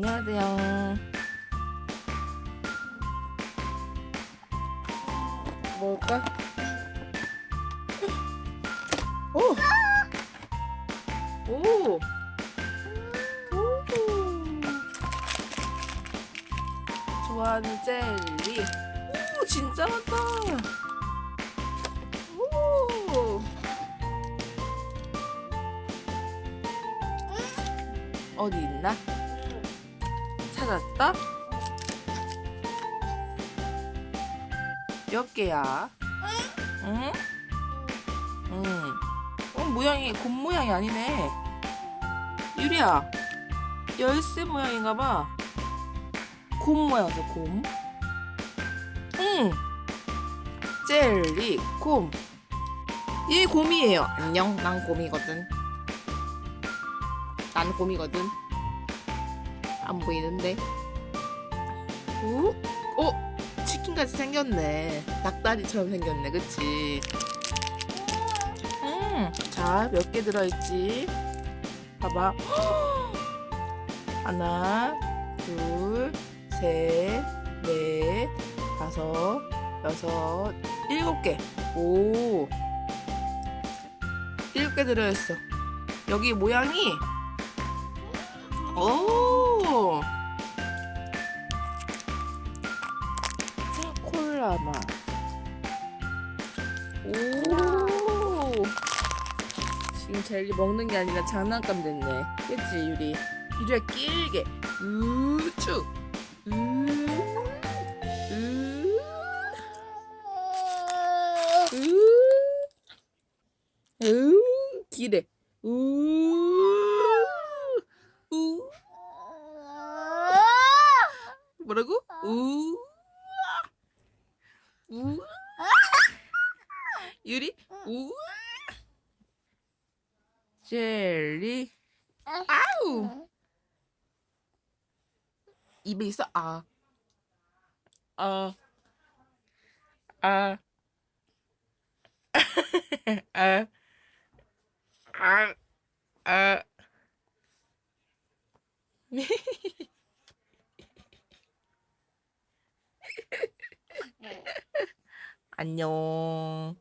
안녕하세요. 먹을까? 오! 오! 오! 좋아하는 젤리. 오, 진짜 많다. 오! 어디 있나? 찾았어? 몇 개야? 응? 응. 어, 모양이 곰 모양이 아니네. 유리야, 열쇠 모양인가 봐. 곰 모양이야, 곰. 응. 젤리, 곰. 얘 곰이에요. 안녕, 난 곰이거든. 난 곰이거든. 안 보이는데. 오? 어? 치킨같이 생겼네. 닭다리처럼 생겼네, 그치? 음, 자, 몇 개 들어있지? 봐봐. 하나, 둘, 셋, 넷, 다섯, 여섯, 일곱 개. 오. 일곱 개 들어있어. 여기 모양이, 오. 콜라 맛. 오. 지금 젤리 먹는 게 아니라 장난감 됐네. 그치, 유리? 유리야, 길게. 우쭈. 우. 우. 우. 우. 길에. 우. 우. 뭐라고? 우. 우. 유리? 우. 젤리. 아우. 입에 있어? 아. 아. 아. 아. 아. 아. 안녕.